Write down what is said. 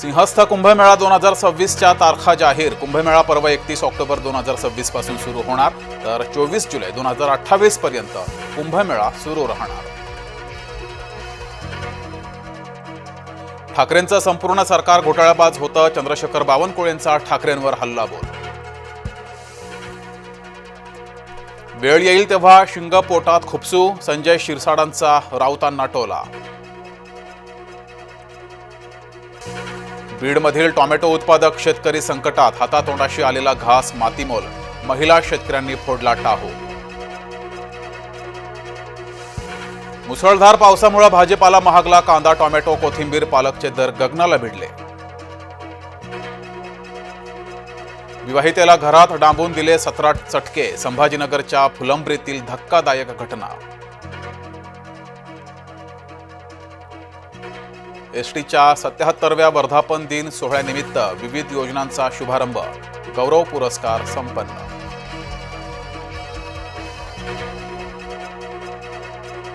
सिंहस्थ कुंभमेळा दोन हजार सव्वीसच्या तारखा जाहीर. कुंभमेळा पर्व एकतीस ऑक्टोबर दोन हजार सव्वीसपासून सुरू होणार. तर चोवीस जुलै दोन हजार अठ्ठावीस पर्यंत कुंभमेळा सुरू राहणार. ठाकरेंचं संपूर्ण सरकार घोटाळ्याबाज होतं. चंद्रशेखर बावनकुळेंचा ठाकरेंवर हल्लाबोल. वेळ येईल तेव्हा शिंग पोटात खुपसू. संजय शिरसाडांचा राऊतांना टोला. बीडमधील टोमॅटो उत्पादक शेतकरी संकटात हातातोंडाशी आलेला घास मातीमोल. महिला शेतकऱ्यांनी फोडला टाहो. मुसळधार पावसामुळे भाजीपाला महागला कांदा टोमॅटो कोथिंबीर पालकचे दर गगनाला भिडले. विवाहितेला घरात डांबून दिले सतरा चटके संभाजीनगरच्या फुलंब्रीतील धक्कादायक घटना. एस टीच्या सत्याहत्तरव्या वर्धापन दिन सोहळ्यानिमित्त विविध योजनांचा शुभारंभ. गौरव पुरस्कार संपन्न.